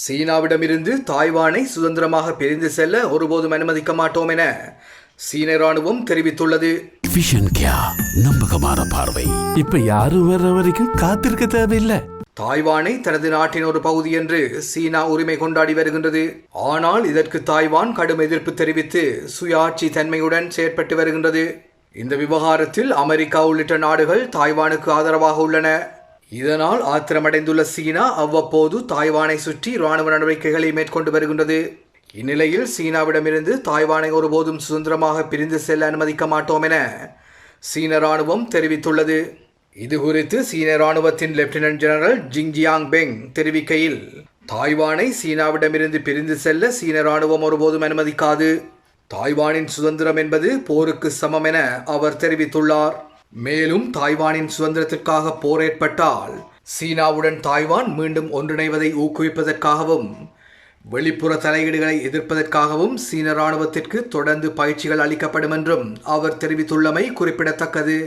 சீனாவிடமிருந்து தாய்வானை சுதந்திரமாக பிரிந்து செல்ல ஒருபோதும் அனுமதிக்க மாட்டோம் என சீன ராணுவம் தெரிவித்துள்ளது. நம்பகமான பார்வை இப்ப யாரும் வர்ற வரைக்கும் காத்திருக்க தேவையில்லை. தாய்வானை தனது நாட்டின் ஒரு பகுதி என்று சீனா உரிமை கொண்டாடி வருகின்றது. ஆனால் இதற்கு தாய்வான் கடும் எதிர்ப்பு தெரிவித்து சுயாட்சி தன்மையுடன் செயற்பட்டு வருகின்றது. இந்த விவகாரத்தில் அமெரிக்கா உள்ளிட்ட நாடுகள் தாய்வானுக்கு ஆதரவாக உள்ளன. இதனால் ஆத்திரமடைந்துள்ள சீனா அவ்வப்போது தாய்வானை சுற்றி இராணுவ நடவடிக்கைகளை மேற்கொண்டு வருகின்றது. இந்நிலையில் சீனாவிடமிருந்து தாய்வானை ஒருபோதும் சுதந்திரமாக பிரிந்து செல்ல அனுமதிக்க மாட்டோம் என சீன ராணுவம் தெரிவித்துள்ளது. இது குறித்து சீன ராணுவத்தின் லெப்டினன்ட் ஜெனரல் ஜிங்ஜியாங் பெங் தெரிவிக்கையில் தாய்வானை சீனாவிடமிருந்து பிரிந்து செல்ல சீன ராணுவம் ஒருபோதும் அனுமதிக்காது. தாய்வானின் சுதந்திரம் என்பது போருக்கு சமம் என அவர் தெரிவித்துள்ளார். மேலும் தாய்வானின் சுதந்திரத்திற்காக போர் ஏற்பட்டால் சீனாவுடன் தாய்வான் மீண்டும் ஒன்றிணைவதை ஊக்குவிப்பதற்காகவும் வெளிப்புற தலையீடுகளை எதிர்ப்பதற்காகவும் சீன ராணுவத்திற்கு தொடர்ந்து பயிற்சிகள் அளிக்கப்படும் என்றும் அவர் தெரிவித்துள்ளமை குறிப்பிடத்தக்கது.